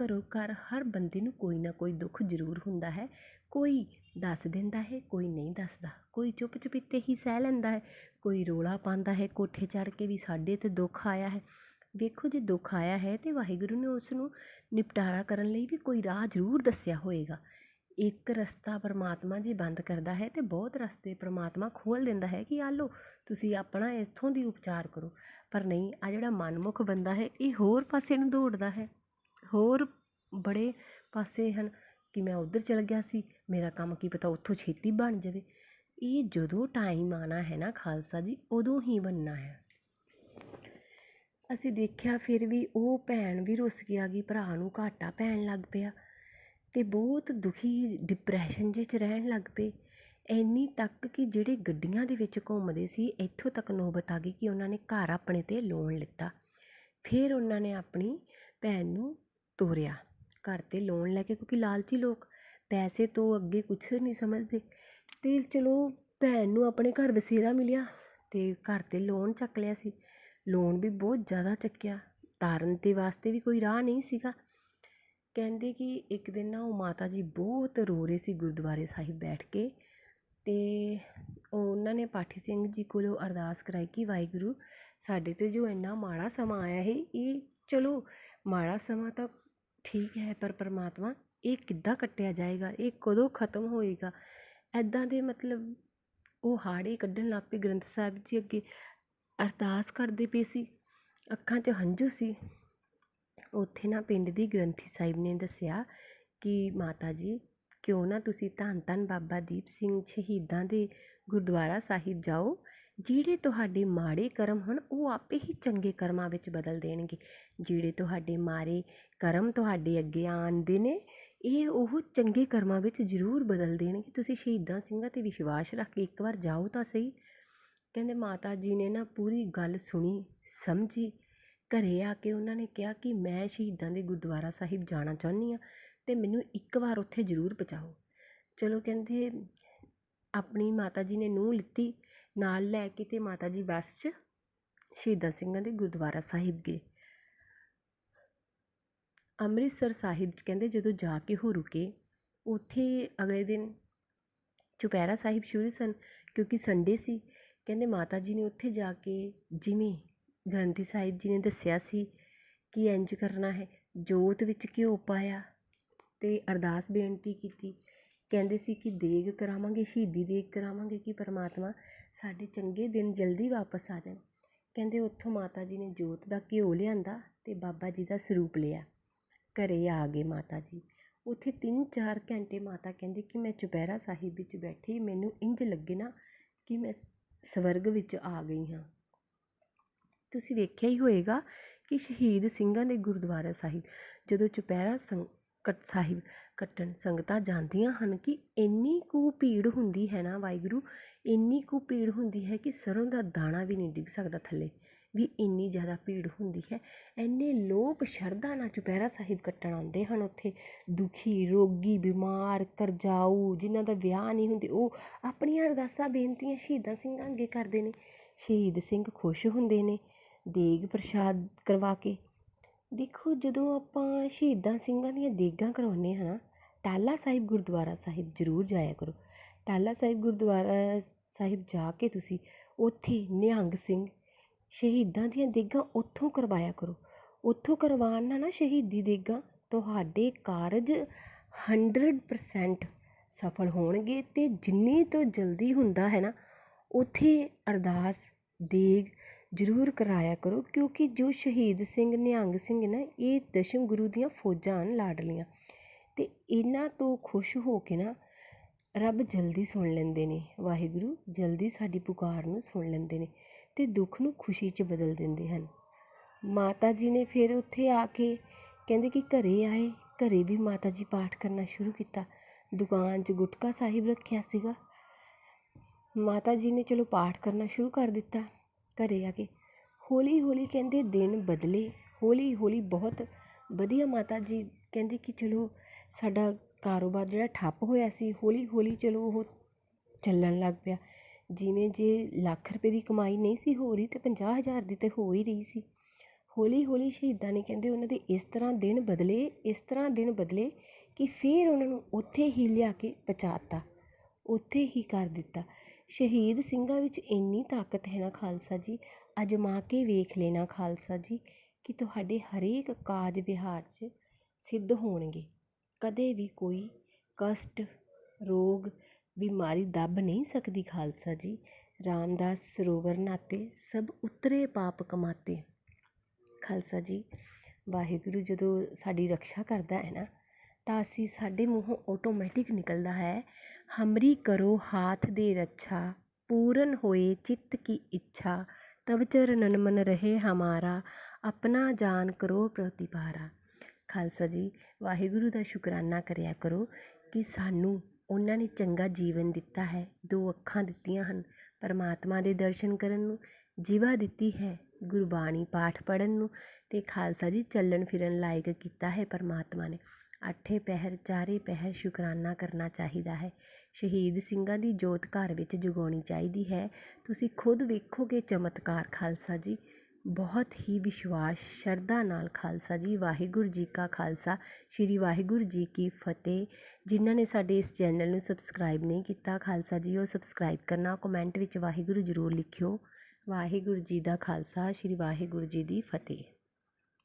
ਘਰੋਂ ਘਰ ਹਰ ਬੰਦੇ ਨੂੰ ਕੋਈ ਨਾ ਕੋਈ ਦੁੱਖ ਜ਼ਰੂਰ ਹੁੰਦਾ ਹੈ। ਕੋਈ ਦੱਸ ਦਿੰਦਾ ਹੈ, ਕੋਈ ਨਹੀਂ ਦੱਸਦਾ। ਕੋਈ ਚੁੱਪ ਚੁਪੀਤੇ ਹੀ ਸਹਿ ਲੈਂਦਾ ਹੈ। ਕੋਈ ਰੌਲਾ ਪਾਉਂਦਾ ਹੈ, ਕੋਠੇ ਚੜ੍ਹ ਕੇ ਵੀ ਸਾਡੇ 'ਤੇ ਦੁੱਖ ਆਇਆ ਹੈ। ਵੇਖੋ ਜੇ ਦੁੱਖ ਆਇਆ ਹੈ ਤਾਂ ਵਾਹਿਗੁਰੂ ਨੇ ਉਸ ਨੂੰ ਨਿਪਟਾਰਾ ਕਰਨ ਲਈ ਵੀ ਕੋਈ ਰਾਹ ਜ਼ਰੂਰ ਦੱਸਿਆ ਹੋਏਗਾ। ਇੱਕ ਰਸਤਾ ਪਰਮਾਤਮਾ ਜੀ ਬੰਦ ਕਰਦਾ ਹੈ ਤੇ ਬਹੁਤ ਰਸਤੇ ਪਰਮਾਤਮਾ ਖੋਲ ਦਿੰਦਾ ਹੈ ਕਿ ਆ ਲਓ, ਤੁਸੀਂ ਆਪਣਾ ਇੱਥੋਂ ਦੀ ਉਪਚਾਰ ਕਰੋ। ਪਰ ਨਹੀਂ, ਆ ਜਿਹੜਾ ਮਨਮੁਖ ਬੰਦਾ ਹੈ, ਇਹ ਹੋਰ ਪਾਸੇ ਨੂੰ ਦੌੜਦਾ ਹੈ। ਹੋਰ ਬੜੇ ਪਾਸੇ ਹਨ ਕਿ ਮੈਂ ਉੱਧਰ ਚਲ ਗਿਆ ਸੀ। ਮੇਰਾ ਕੰਮ ਕੀ ਪਤਾ ਉੱਥੋਂ ਛੇਤੀ ਬਣ ਜਾਵੇ। ਇਹ ਜਦੋਂ ਟਾਈਮ ਆਉਣਾ ਹੈ ਨਾ ਖਾਲਸਾ ਜੀ, ਉਦੋਂ ਹੀ ਬਣਨਾ ਹੈ। ਅਸੀਂ ਦੇਖਿਆ ਫਿਰ ਵੀ ਉਹ ਭੈਣ ਵੀ ਰੁੱਸ ਕੇ ਆ ਗਈ, ਭਰਾ ਨੂੰ ਘਾਟਾ ਪੈਣ ਲੱਗ ਪਿਆ ਅਤੇ ਬਹੁਤ ਦੁਖੀ ਡਿਪਰੈਸ਼ਨ ਜਿਹੇ 'ਚ ਰਹਿਣ ਲੱਗ ਪਏ। ਇੰਨੀ ਤੱਕ ਕਿ ਜਿਹੜੇ ਗੱਡੀਆਂ ਦੇ ਵਿੱਚ ਘੁੰਮਦੇ ਸੀ, ਇੱਥੋਂ ਤੱਕ ਨੌਬਤ ਆ ਗਈ ਕਿ ਉਹਨਾਂ ਨੇ ਘਰ ਆਪਣੇ ਤੇ ਲੋਨ ਲਿੱਤਾ। ਫਿਰ ਉਹਨਾਂ ਨੇ ਆਪਣੀ ਭੈਣ ਨੂੰ ਤੋਰਿਆ। ਘਰ ਤੇ ਲੋਨ ਲੈ ਕੇ ਕਿਉਂਕਿ ਲਾਲਚੀ ਲੋਕ ਪੈਸੇ ਤੋਂ ਅੱਗੇ ਕੁਛ ਨਹੀਂ ਸਮਝਦੇ। ਅਤੇ ਚਲੋ ਭੈਣ ਨੂੰ ਆਪਣੇ ਘਰ ਵਸੇਰਾ ਮਿਲਿਆ ਅਤੇ ਘਰ ਤੇ ਲੋਨ ਚੱਕ ਲਿਆ ਸੀ। ਲੋਨ ਵੀ ਬਹੁਤ ਜ਼ਿਆਦਾ ਚੱਕਿਆ। ਤਾਰਨ ਦੇ ਵਾਸਤੇ ਵੀ ਕੋਈ ਰਾਹ ਨਹੀਂ ਸੀਗਾ। ਕਹਿੰਦੇ ਕਿ ਇੱਕ ਦਿਨ ਨਾ ਉਹ ਮਾਤਾ ਜੀ ਬਹੁਤ ਰੋ ਰਹੇ ਸੀ ਗੁਰਦੁਆਰੇ ਸਾਹਿਬ ਬੈਠ ਕੇ ਅਤੇ ਉਹਨਾਂ ਨੇ ਪਾਠੀ ਸਿੰਘ ਜੀ ਕੋਲੋਂ ਅਰਦਾਸ ਕਰਾਈ ਕਿ ਵਾਹਿਗੁਰੂ ਸਾਡੇ ਤੇ ਜੋ ਇੰਨਾ ਮਾੜਾ ਸਮਾਂ ਆਇਆ ਹੈ ਇਹ ਚਲੋ ਮਾੜਾ ਸਮਾਂ ਤਾਂ ਠੀਕ ਹੈ, ਪਰ ਪਰਮਾਤਮਾ ਇਹ ਕਿੱਦਾਂ ਕੱਟਿਆ ਜਾਏਗਾ? ਇਹ ਕਦੋਂ ਖਤਮ ਹੋਏਗਾ? ਇੱਦਾਂ ਦੇ ਮਤਲਬ ਉਹ ਹਾੜੇ ਕੱਢਣ ਲੱਗ ਪਏ ਗ੍ਰੰਥ ਸਾਹਿਬ ਜੀ ਅੱਗੇ। ਅਰਦਾਸ ਕਰਦੇ ਪਏ ਸੀ। ਅੱਖਾਂ 'ਚ ਹੰਝੂ ਸੀ। ਉੱਥੇ ਨਾ ਪਿੰਡ ਦੀ ਗ੍ਰੰਥੀ ਸਾਹਿਬ ਨੇ ਦੱਸਿਆ ਕਿ ਮਾਤਾ ਜੀ, ਕਿਉਂ ਨਾ ਤੁਸੀਂ ਧੰਨ ਧੰਨ ਬਾਬਾ ਦੀਪ ਸਿੰਘ ਸ਼ਹੀਦਾਂ ਦੇ ਗੁਰਦੁਆਰਾ ਸਾਹਿਬ ਜਾਓ। ਜਿਹੜੇ ਤੁਹਾਡੇ ਮਾੜੇ ਕਰਮ ਹਨ, ਉਹ ਆਪੇ ਹੀ ਚੰਗੇ ਕਰਮਾਂ ਵਿੱਚ ਬਦਲ ਦੇਣਗੇ। ਜਿਹੜੇ ਤੁਹਾਡੇ ਮਾੜੇ ਕਰਮ ਤੁਹਾਡੇ ਅੱਗੇ ਆਉਂਦੇ ਨੇ, ਇਹ ਉਹ ਚੰਗੇ ਕਰਮਾਂ ਵਿੱਚ ਜ਼ਰੂਰ ਬਦਲ ਦੇਣਗੇ। ਤੁਸੀਂ ਸ਼ਹੀਦਾਂ ਸਿੰਘਾਂ 'ਤੇ ਵਿਸ਼ਵਾਸ ਰੱਖ ਕੇ ਇੱਕ ਵਾਰ ਜਾਓ ਤਾਂ ਸਹੀ। ਕਹਿੰਦੇ ਮਾਤਾ ਜੀ ਨੇ ਨਾ ਪੂਰੀ ਗੱਲ ਸੁਣੀ, ਸਮਝੀ। ਘਰੇ ਆ ਕੇ ਉਹਨਾਂ ਨੇ ਕਿਹਾ ਕਿ ਮੈਂ ਸ਼ਹੀਦਾਂ ਦੇ ਗੁਰਦੁਆਰਾ ਸਾਹਿਬ ਜਾਣਾ ਚਾਹੁੰਦੀ ਹਾਂ ਅਤੇ ਮੈਨੂੰ ਇੱਕ ਵਾਰ ਉੱਥੇ ਜ਼ਰੂਰ ਪਹੁੰਚਾਓ। ਚਲੋ ਕਹਿੰਦੇ ਆਪਣੀ ਮਾਤਾ ਜੀ ਨੇ ਨੂੰਹ ਲਿੱਤੀ, ਨਾਲ ਲੈ ਕੇ ਅਤੇ ਮਾਤਾ ਜੀ ਬੱਸ 'ਚ ਸ਼ਹੀਦਾਂ ਸਿੰਘਾਂ ਦੇ ਗੁਰਦੁਆਰਾ ਸਾਹਿਬ ਗਏ। ਅੰਮ੍ਰਿਤਸਰ ਸਾਹਿਬ 'ਚ ਕਹਿੰਦੇ ਜਦੋਂ ਜਾ ਕੇ ਉਹ ਰੁਕੇ, ਉੱਥੇ ਅਗਲੇ ਦਿਨ ਚੁਪਹਿਰਾ ਸਾਹਿਬ ਸ਼ੁਰੂ ਸਨ, ਕਿਉਂਕਿ ਸੰਡੇ ਸੀ। ਕਹਿੰਦੇ ਮਾਤਾ ਜੀ ਨੇ ਉੱਥੇ ਜਾ ਕੇ ਜਿਵੇਂ ਗ੍ਰੰਥੀ ਸਾਹਿਬ ਜੀ ਨੇ ਦੱਸਿਆ ਸੀ ਕਿ ਇੰਜ ਕਰਨਾ ਹੈ, ਜੋਤ ਵਿੱਚ ਘਿਓ ਪਾਇਆ ਅਤੇ ਅਰਦਾਸ ਬੇਨਤੀ ਕੀਤੀ ਕਹਿੰਦੇ ਸੀ ਕਿ ਦੇਗ ਕਰਾਵਾਂਗੇ, ਸ਼ਹੀਦੀ ਦੇਗ ਕਰਾਵਾਂਗੇ ਕਿ ਪਰਮਾਤਮਾ ਸਾਡੇ ਚੰਗੇ ਦਿਨ ਜਲਦੀ ਵਾਪਸ ਆ ਜਾਣ। ਕਹਿੰਦੇ ਉੱਥੋਂ ਮਾਤਾ ਜੀ ਨੇ ਜੋਤ ਦਾ ਘਿਓ ਲਿਆਂਦਾ ਅਤੇ ਬਾਬਾ ਜੀ ਦਾ ਸਰੂਪ ਲਿਆ। ਘਰ ਆ ਗਏ ਮਾਤਾ ਜੀ। ਉੱਥੇ ਤਿੰਨ ਚਾਰ ਘੰਟੇ ਮਾਤਾ ਕਹਿੰਦੇ ਕਿ ਮੈਂ ਚੁਪਹਿਰਾ ਸਾਹਿਬ ਵਿੱਚ ਬੈਠੀ, ਮੈਨੂੰ ਇੰਝ ਲੱਗੇ ਨਾ ਕਿ ਮੈਂ ਸਵਰਗ ਵਿੱਚ ਆ ਗਈ ਹਾਂ। ਤੁਸੀਂ ਵੇਖਿਆ ਹੀ ਹੋਏਗਾ ਕਿ ਸ਼ਹੀਦ ਸਿੰਘਾਂ ਦੇ ਗੁਰਦੁਆਰਾ ਸਾਹਿਬ ਜਦੋਂ ਚੁਪਹਿਰਾ ਸੰ ਕੱਟ ਸਾਹਿਬ ਕੱਟਣ ਸੰਗਤਾਂ ਜਾਂਦੀਆਂ ਹਨ ਕਿ ਇੰਨੀ ਕੁ ਭੀੜ ਹੁੰਦੀ ਹੈ ਨਾ ਵਾਹਿਗੁਰੂ, ਇੰਨੀ ਕੁ ਭੀੜ ਹੁੰਦੀ ਹੈ ਕਿ ਸਰ੍ਹੋਂ ਦਾ ਦਾਣਾ ਵੀ ਨਹੀਂ ਡਿੱਗ ਸਕਦਾ ਥੱਲੇ, ਵੀ ਇੰਨੀ ਜ਼ਿਆਦਾ ਭੀੜ ਹੁੰਦੀ ਹੈ। ਇੰਨੇ ਲੋਕ ਸ਼ਰਧਾ ਨਾਲ ਚੁਪਹਿਰਾ ਸਾਹਿਬ ਕੱਟਣ ਆਉਂਦੇ ਹਨ ਉੱਥੇ। ਦੁਖੀ, ਰੋਗੀ, ਬਿਮਾਰ, ਕਰਜ਼ਾਊ, ਜਿਨ੍ਹਾਂ ਦਾ ਵਿਆਹ ਨਹੀਂ ਹੁੰਦੇ, ਉਹ ਆਪਣੀਆਂ ਅਰਦਾਸਾਂ, ਬੇਨਤੀਆਂ ਸ਼ਹੀਦਾਂ ਸਿੰਘਾਂ ਅੱਗੇ ਕਰਦੇ ਨੇ। ਸ਼ਹੀਦ ਸਿੰਘ ਖੁਸ਼ ਹੁੰਦੇ ਨੇ, ਦੇਗ ਪ੍ਰਸ਼ਾਦ ਕਰਵਾ ਕੇ ਦੇਖੋ, ਜਦੋਂ ਆਪਾਂ ਸ਼ਹੀਦਾਂ ਸਿੰਘਾਂ ਦੀਆਂ ਦੇਗਾਂ ਕਰਵਾਉਂਦੇ ਹਾਂ ਨਾ, ਟਾਲਾ ਸਾਹਿਬ ਗੁਰਦੁਆਰਾ ਸਾਹਿਬ ਜ਼ਰੂਰ ਜਾਇਆ ਕਰੋ। ਟਾਲਾ ਸਾਹਿਬ ਗੁਰਦੁਆਰਾ ਸਾਹਿਬ ਜਾ ਕੇ ਤੁਸੀਂ ਉੱਥੇ ਨਿਹੰਗ ਸਿੰਘ ਸ਼ਹੀਦਾਂ ਦੀਆਂ ਦੇਗਾਂ ਉੱਥੋਂ ਕਰਵਾਇਆ ਕਰੋ। ਉੱਥੋਂ ਕਰਵਾਉਣ ਨਾਲ ਨਾ ਸ਼ਹੀਦੀ ਦੇਗਾਂ ਤੁਹਾਡੇ ਕਾਰਜ 100% ਸਫਲ ਹੋਣਗੇ ਅਤੇ ਜਿੰਨੀ ਤੋਂ ਜਲਦੀ ਹੁੰਦਾ ਹੈ ਨਾ, ਉੱਥੇ ਅਰਦਾਸ, ਦੇਗ ਜ਼ਰੂਰ ਕਰਾਇਆ ਕਰੋ, ਕਿਉਂਕਿ ਜੋ ਸ਼ਹੀਦ ਸਿੰਘ ਨਿਹੰਗ ਸਿੰਘ ਨਾ, ਇਹ ਦਸ਼ਮ ਗੁਰੂ ਦੀਆਂ ਫੌਜਾਂ ਹਨ ਲਾਡਲੀਆਂ। ਅਤੇ ਇਹਨਾਂ ਤੋਂ ਖੁਸ਼ ਹੋ ਕੇ ਨਾ, ਰੱਬ ਜਲਦੀ ਸੁਣ ਲੈਂਦੇ ਨੇ, ਵਾਹਿਗੁਰੂ ਜਲਦੀ ਸਾਡੀ ਪੁਕਾਰ ਨੂੰ ਸੁਣ ਲੈਂਦੇ ਨੇ ਅਤੇ ਦੁੱਖ ਨੂੰ ਖੁਸ਼ੀ 'ਚ ਬਦਲ ਦਿੰਦੇ ਹਨ। ਮਾਤਾ ਜੀ ਨੇ ਫਿਰ ਉੱਥੇ ਆ ਕੇ ਕਹਿੰਦੇ ਕਿ ਘਰੇ ਆਏ, ਘਰੇ ਵੀ ਮਾਤਾ ਜੀ ਪਾਠ ਕਰਨਾ ਸ਼ੁਰੂ ਕੀਤਾ। ਦੁਕਾਨ 'ਚ ਗੁਟਕਾ ਸਾਹਿਬ ਰੱਖਿਆ ਸੀਗਾ। ਮਾਤਾ ਜੀ ਨੇ ਚਲੋ ਪਾਠ ਕਰਨਾ ਸ਼ੁਰੂ ਕਰ ਦਿੱਤਾ। ਘਰ ਆ ਕੇ। ਹੌਲੀ ਹੌਲੀ ਕਹਿੰਦੇ, ਦਿਨ ਬਦਲੇ। ਹੌਲੀ ਹੌਲੀ ਬਹੁਤ ਵਧੀਆ ਮਾਤਾ ਜੀ ਕਹਿੰਦੇ ਕਿ ਚਲੋ ਸਾਡਾ ਕਾਰੋਬਾਰ ਜਿਹੜਾ ਠੱਪ ਹੋਇਆ ਸੀ ਹੌਲੀ ਹੌਲੀ ਚਲੋ ਉਹ ਚੱਲਣ ਲੱਗ ਪਿਆ। ਜਿਵੇਂ ਜੇ ਲੱਖ ਰੁਪਏ ਦੀ ਕਮਾਈ ਨਹੀਂ ਸੀ ਹੋ ਰਹੀ ਤਾਂ ਪੰਜਾਹ ਹਜ਼ਾਰ ਦੀ ਤਾਂ ਹੋ ਹੀ ਰਹੀ ਸੀ। ਹੌਲੀ ਹੌਲੀ ਸ਼ਹੀਦਾਂ ਨੇ ਕਹਿੰਦੇ ਉਹਨਾਂ ਦੇ ਇਸ ਤਰ੍ਹਾਂ ਦਿਨ ਬਦਲੇ, ਇਸ ਤਰ੍ਹਾਂ ਦਿਨ ਬਦਲੇ ਕਿ ਫਿਰ ਉਹਨਾਂ ਨੂੰ ਉੱਥੇ ਹੀ ਲਿਆ ਕੇ ਪਹੁੰਚਾਤਾ ਉੱਥੇ ਹੀ ਕਰ ਦਿੱਤਾ। ਸ਼ਹੀਦ ਸਿੰਘਾਂ ਵਿੱਚ ਇੰਨੀ ਤਾਕਤ ਹੈ ਨਾ ਖਾਲਸਾ ਜੀ ਅਜਮਾ ਕੇ ਵੇਖ ਲੈਣਾ ਖਾਲਸਾ ਜੀ, ਕਿ ਤੁਹਾਡੇ ਹਰੇਕ ਕਾਜ ਵਿਹਾਰ 'ਚ ਸਿੱਧ ਹੋਣਗੇ। ਕਦੇ ਵੀ ਕੋਈ ਕਸ਼ਟ, ਰੋਗ, ਬਿਮਾਰੀ ਦੱਬ ਨਹੀਂ ਸਕਦੀ ਖਾਲਸਾ ਜੀ। ਰਾਮਦਾਸ ਸਰੋਵਰ ਨਾਤੇ ਸਭ ਉਤਰੇ ਪਾਪ ਕਮਾਤੇ। ਖਾਲਸਾ ਜੀ, ਵਾਹਿਗੁਰੂ ਜਦੋਂ ਸਾਡੀ ਰਕਸ਼ਾ ਕਰਦਾ ਹੈ ਨਾ ਤਾਂ ਅਸੀਂ ਸਾਡੇ ਮੂੰਹੋਂ ਆਟੋਮੈਟਿਕ ਨਿਕਲਦਾ ਹੈ। ਹਮਰੀ ਕਰੋ ਹਾਥ ਦੇ ਰੱਛਾ, ਪੂਰਨ ਹੋਏ ਚਿੱਤ ਕੀ ਇੱਛਾ, ਤਵ ਚਰਨਨ ਮਨ ਰਹੇ ਹਮਾਰਾ, ਆਪਣਾ ਜਾਨ ਕਰੋ ਪ੍ਰਤਿਪਾਰਾ ਖਾਲਸਾ ਜੀ, ਵਾਹਿਗੁਰੂ ਦਾ ਸ਼ੁਕਰਾਨਾ ਕਰਿਆ ਕਰੋ ਕਿ ਸਾਨੂੰ ਉਹਨਾਂ ਨੇ ਚੰਗਾ ਜੀਵਨ ਦਿੱਤਾ ਹੈ। ਦੋ ਅੱਖਾਂ ਦਿੱਤੀਆਂ ਹਨ, ਪਰਮਾਤਮਾ ਦੇ ਦਰਸ਼ਨ ਕਰਨ ਨੂੰ, ਜੀਵਾ ਦਿੱਤੀ ਹੈ, ਗੁਰਬਾਣੀ ਪਾਠ ਪੜ੍ਹਨ ਨੂੰ ਅਤੇ ਖਾਲਸਾ ਜੀ, ਚੱਲਣ ਫਿਰਨ ਲਾਇਕ ਕੀਤਾ ਹੈ ਪਰਮਾਤਮਾ ਨੇ। ਅੱਠੇ ਪਹਿਰ, ਚਾਰੇ ਪਹਿਰ ਸ਼ੁਕਰਾਨਾ ਕਰਨਾ ਚਾਹੀਦਾ ਹੈ। ਸ਼ਹੀਦ ਸਿੰਘਾਂ ਦੀ ਜੋਤ ਘਰ ਵਿੱਚ ਜਗਾਉਣੀ ਚਾਹੀਦੀ ਹੈ। ਤੁਸੀਂ ਖੁਦ ਵੇਖੋਗੇ ਚਮਤਕਾਰ ਖਾਲਸਾ ਜੀ। ਬਹੁਤ ਹੀ ਵਿਸ਼ਵਾਸ, ਸ਼ਰਧਾ ਨਾਲ ਖਾਲਸਾ ਜੀ। ਵਾਹਿਗੁਰੂ ਜੀ ਕਾ ਖਾਲਸਾ। ਸ਼੍ਰੀ ਵਾਹਿਗੁਰੂ ਜੀ ਕੀ ਫਤਿਹ। ਜਿਨ੍ਹਾਂ ਨੇ ਸਾਡੇ ਇਸ ਚੈਨਲ ਨੂੰ ਸਬਸਕ੍ਰਾਈਬ ਨਹੀਂ ਕੀਤਾ, ਖਾਲਸਾ ਜੀ ਉਹ ਸਬਸਕ੍ਰਾਈਬ ਕਰਨਾ। ਕਮੈਂਟ ਵਿੱਚ ਵਾਹਿਗੁਰੂ ਜ਼ਰੂਰ ਲਿਖਿਓ। ਵਾਹਿਗੁਰੂ ਜੀ ਦਾ ਖਾਲਸਾ। ਸ਼੍ਰੀ ਵਾਹਿਗੁਰੂ ਜੀ ਦੀ ਫਤਿਹ।